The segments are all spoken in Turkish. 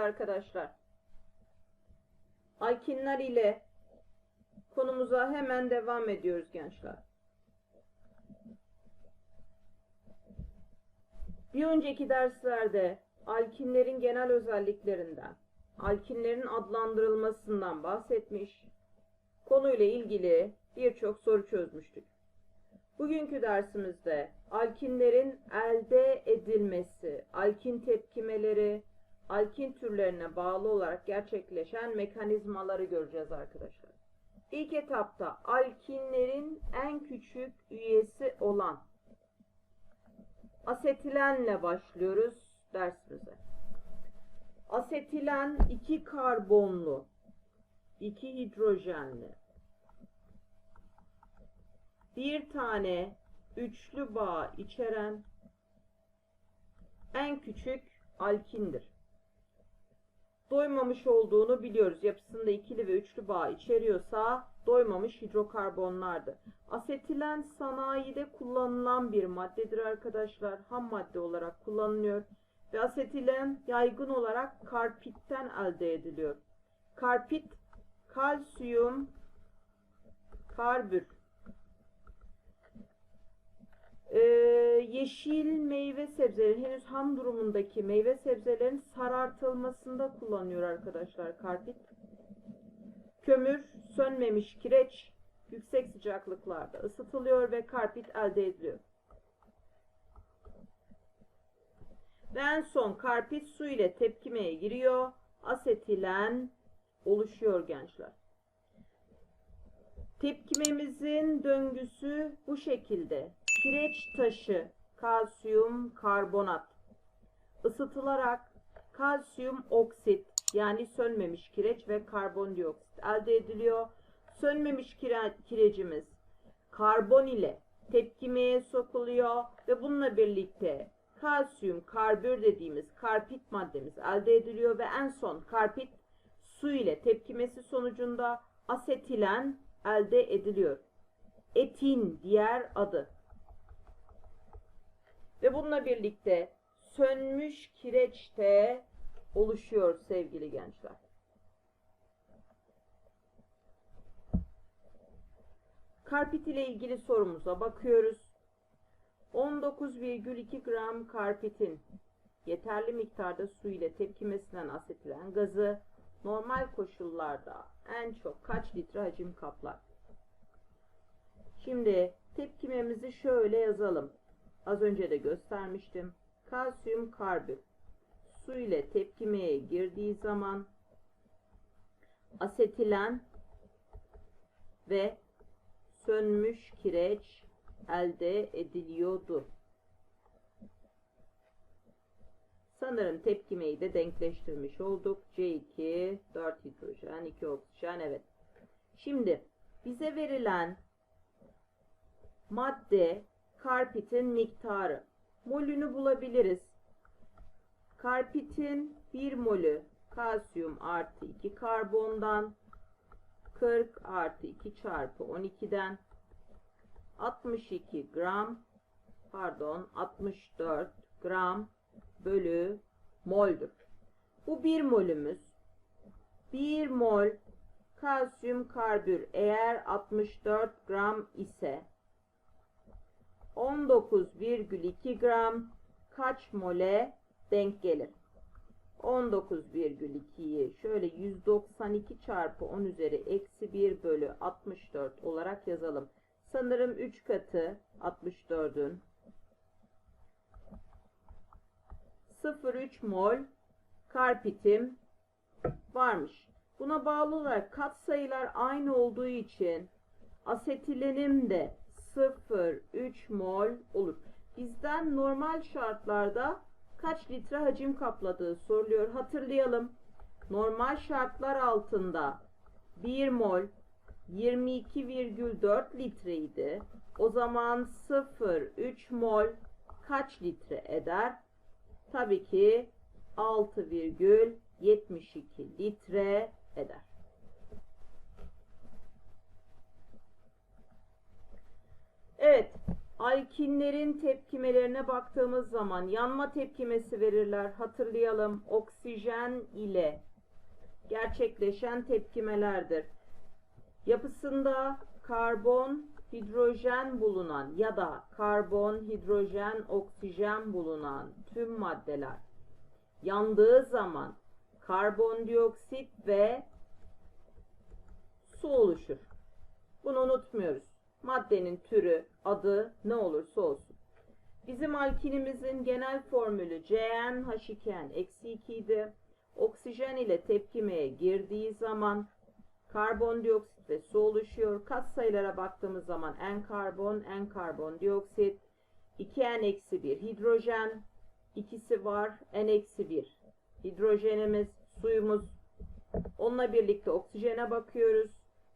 arkadaşlar. Alkinler ile konumuza hemen devam ediyoruz gençler. Bir önceki derslerde alkinlerin genel özelliklerinden, alkinlerin adlandırılmasından bahsetmiş, konuyla ilgili birçok soru çözmüştük. Bugünkü dersimizde alkinlerin elde edilmesi, alkin tepkimeleri, alkin türlerine bağlı olarak gerçekleşen mekanizmaları göreceğiz arkadaşlar. İlk etapta alkinlerin en küçük üyesi olan asetilenle başlıyoruz dersimize. Asetilen iki karbonlu, iki hidrojenli, bir tane üçlü bağ içeren en küçük alkindir. Doymamış olduğunu biliyoruz. Yapısında ikili ve üçlü bağ içeriyorsa doymamış hidrokarbonlardır. Asetilen sanayide kullanılan bir maddedir arkadaşlar. Ham madde olarak kullanılıyor. Ve asetilen yaygın olarak karpitten elde ediliyor. Karpit kalsiyum karbür ee, yeşil meyve sebzeleri henüz ham durumundaki meyve sebzelerin sarartılmasında kullanıyor arkadaşlar karpit. Kömür sönmemiş kireç yüksek sıcaklıklarda ısıtılıyor ve karpit elde ediliyor. Ve en son karpit su ile tepkimeye giriyor. Asetilen oluşuyor gençler. Tepkimemizin döngüsü bu şekilde. Kireç taşı, kalsiyum karbonat ısıtılarak kalsiyum oksit yani sönmemiş kireç ve karbondioksit elde ediliyor. Sönmemiş kire kirecimiz karbon ile tepkimeye sokuluyor ve bununla birlikte kalsiyum karbür dediğimiz karpit maddemiz elde ediliyor ve en son karpit su ile tepkimesi sonucunda asetilen elde ediliyor. Etin diğer adı. Ve bununla birlikte sönmüş kireçte oluşuyor sevgili gençler. Karpit ile ilgili sorumuza bakıyoruz. 19,2 gram karpitin yeterli miktarda su ile tepkimesinden asetilen gazı normal koşullarda en çok kaç litre hacim kaplar? Şimdi tepkimemizi şöyle yazalım. Az önce de göstermiştim. Kalsiyum karbür su ile tepkimeye girdiği zaman asetilen ve sönmüş kireç elde ediliyordu. Sanırım tepkimeyi de denkleştirmiş olduk. C2, 4 hidrojen, 2 oksijen. Evet. Şimdi bize verilen madde karpitin miktarı. Molünü bulabiliriz. Karpitin 1 molü kalsiyum artı 2 karbondan 40 artı 2 çarpı 12'den 62 gram pardon 64 gram bölü moldür. Bu 1 molümüz. 1 mol kalsiyum karbür eğer 64 gram ise 19,2 gram kaç mole denk gelir? 19,2'yi şöyle 192 çarpı 10 üzeri eksi 1 bölü 64 olarak yazalım. Sanırım 3 katı 64'ün 0,3 mol karpitim varmış. Buna bağlı olarak kat sayılar aynı olduğu için asetilenim de 0,3 mol olur. Bizden normal şartlarda kaç litre hacim kapladığı soruluyor. Hatırlayalım. Normal şartlar altında 1 mol 22,4 litreydi. O zaman 0,3 mol kaç litre eder? Tabii ki 6,72 litre eder. Evet, Alkinlerin tepkimelerine baktığımız zaman yanma tepkimesi verirler. Hatırlayalım. Oksijen ile gerçekleşen tepkimelerdir. Yapısında karbon, hidrojen bulunan ya da karbon, hidrojen, oksijen bulunan tüm maddeler yandığı zaman karbondioksit ve su oluşur. Bunu unutmuyoruz. Maddenin türü, adı ne olursa olsun. Bizim alkinimizin genel formülü CnH2n eksi 2 idi. Oksijen ile tepkimeye girdiği zaman karbondioksit ve su oluşuyor. Kat sayılara baktığımız zaman N karbon, N karbondioksit, 2N eksi 1 hidrojen, ikisi var, N eksi 1 hidrojenimiz, suyumuz. Onunla birlikte oksijene bakıyoruz.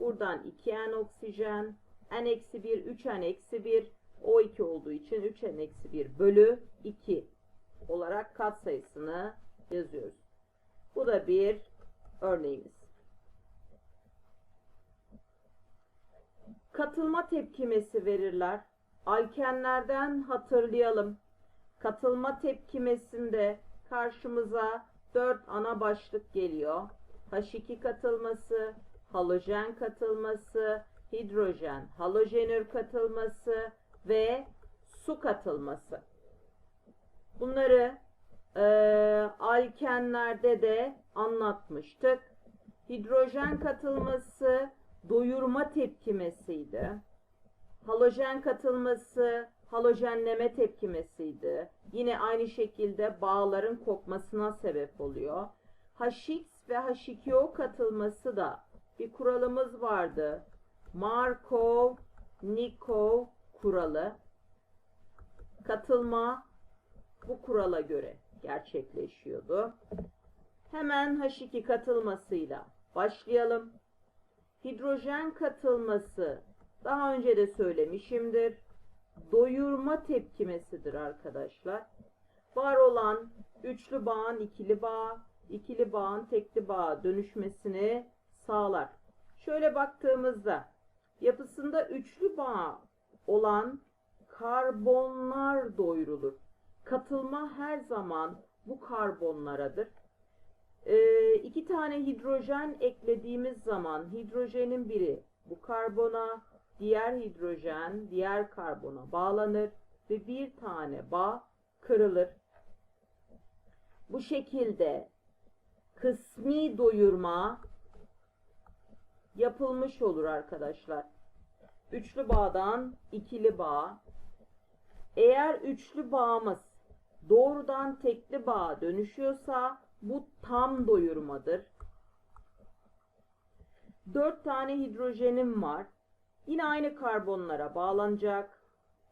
Buradan 2N oksijen, N eksi 1, 3N eksi 1, O2 olduğu için 3N eksi 1 bölü 2 olarak kat sayısını yazıyoruz. Bu da bir örneğimiz. Katılma tepkimesi verirler. Alkenlerden hatırlayalım. Katılma tepkimesinde karşımıza 4 ana başlık geliyor. H2 katılması, halojen katılması, hidrojen, halojenür katılması ve su katılması. Bunları e, alkenlerde de anlatmıştık. Hidrojen katılması doyurma tepkimesiydi. Halojen katılması halojenleme tepkimesiydi. Yine aynı şekilde bağların kopmasına sebep oluyor. HX ve H2O katılması da bir kuralımız vardı. Markov-Nikov kuralı. Katılma bu kurala göre gerçekleşiyordu. Hemen H2 katılmasıyla başlayalım. Hidrojen katılması daha önce de söylemişimdir. Doyurma tepkimesidir arkadaşlar. Var olan üçlü bağın ikili bağ, ikili bağın tekli bağa dönüşmesini sağlar. Şöyle baktığımızda yapısında üçlü bağ olan karbonlar doyurulur. Katılma her zaman bu karbonlaradır. Ee, iki tane hidrojen eklediğimiz zaman hidrojenin biri bu karbona, diğer hidrojen diğer karbona bağlanır ve bir tane bağ kırılır. Bu şekilde kısmi doyurma yapılmış olur arkadaşlar. Üçlü bağdan ikili bağ. Eğer üçlü bağımız doğrudan tekli bağa dönüşüyorsa bu tam doyurmadır. 4 tane hidrojenim var. Yine aynı karbonlara bağlanacak.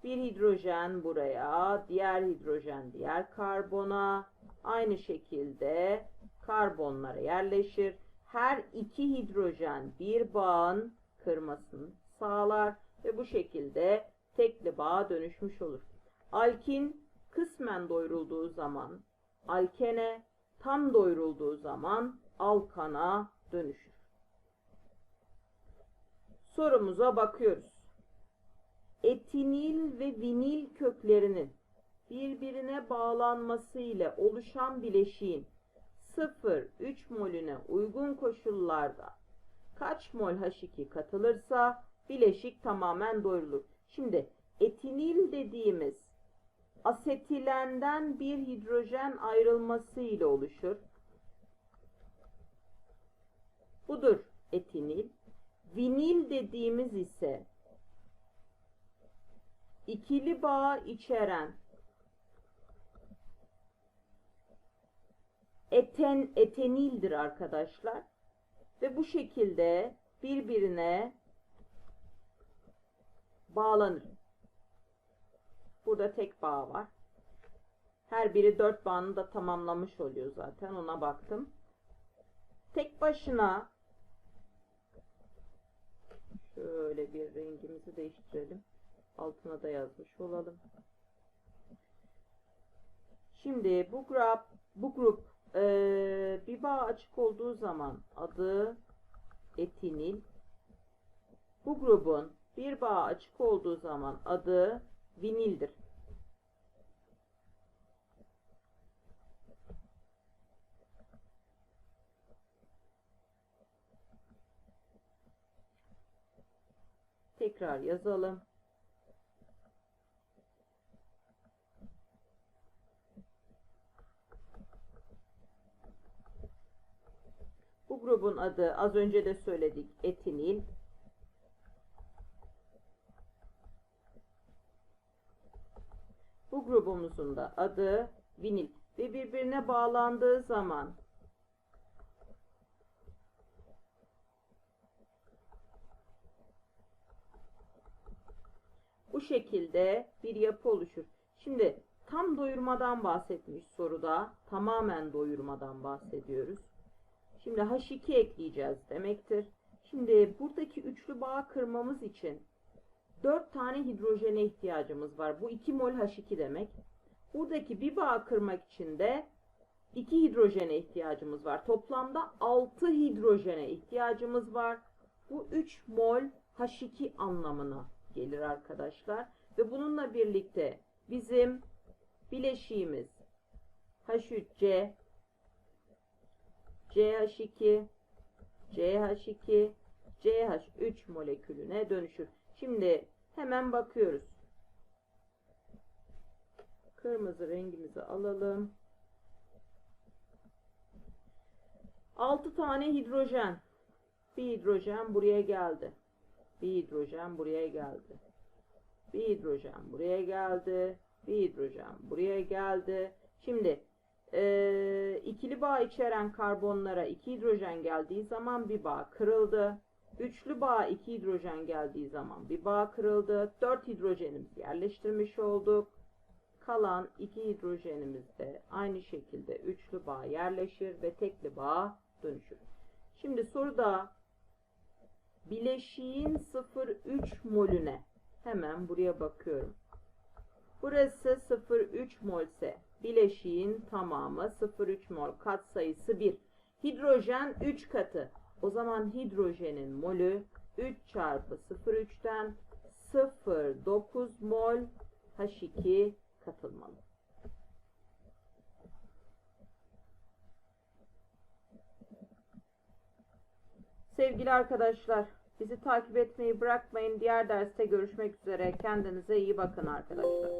Bir hidrojen buraya, diğer hidrojen diğer karbona. Aynı şekilde karbonlara yerleşir. Her iki hidrojen bir bağın kırmasını sağlar ve bu şekilde tekli bağa dönüşmüş olur. Alkin kısmen doyurulduğu zaman alkene, tam doyurulduğu zaman alkana dönüşür. Sorumuza bakıyoruz. Etinil ve vinil köklerinin birbirine bağlanması ile oluşan bileşiğin 0-3 molüne uygun koşullarda kaç mol H2 katılırsa bileşik tamamen doyurulur. Şimdi etinil dediğimiz asetilenden bir hidrojen ayrılması ile oluşur. Budur etinil. Vinil dediğimiz ise ikili bağ içeren eten etenildir arkadaşlar. Ve bu şekilde birbirine bağlanır. Burada tek bağ var. Her biri dört bağını da tamamlamış oluyor zaten. Ona baktım. Tek başına şöyle bir rengimizi değiştirelim. Altına da yazmış olalım. Şimdi bu grup bu grup e, bir bağ açık olduğu zaman adı etinil. Bu grubun bir bağ açık olduğu zaman adı vinildir. Tekrar yazalım. Bu grubun adı az önce de söyledik etinil. Bu grubumuzun da adı vinil ve birbirine bağlandığı zaman bu şekilde bir yapı oluşur. Şimdi tam doyurmadan bahsetmiş soruda. Tamamen doyurmadan bahsediyoruz. Şimdi H2 ekleyeceğiz demektir. Şimdi buradaki üçlü bağ kırmamız için 4 tane hidrojene ihtiyacımız var. Bu 2 mol H2 demek. Buradaki bir bağ kırmak için de 2 hidrojene ihtiyacımız var. Toplamda 6 hidrojene ihtiyacımız var. Bu 3 mol H2 anlamına gelir arkadaşlar. Ve bununla birlikte bizim bileşiğimiz H3C, CH2, CH2, CH3 molekülüne dönüşür. Şimdi hemen bakıyoruz. Kırmızı rengimizi alalım. 6 tane hidrojen. Bir hidrojen buraya geldi. Bir hidrojen buraya geldi. Bir hidrojen buraya geldi. Bir hidrojen buraya geldi. Şimdi e, ikili bağ içeren karbonlara iki hidrojen geldiği zaman bir bağ kırıldı. Üçlü bağ iki hidrojen geldiği zaman bir bağ kırıldı. Dört hidrojenimizi yerleştirmiş olduk. Kalan iki hidrojenimiz de aynı şekilde üçlü bağ yerleşir ve tekli bağ dönüşür. Şimdi soruda bileşiğin 0,3 molüne hemen buraya bakıyorum. Burası 0,3 molse bileşiğin tamamı 0,3 mol katsayısı 1. Hidrojen 3 katı. O zaman hidrojenin molü 3 çarpı 0,3'ten 0,9 mol H2 katılmalı. Sevgili arkadaşlar, bizi takip etmeyi bırakmayın. Diğer derste görüşmek üzere. Kendinize iyi bakın arkadaşlar.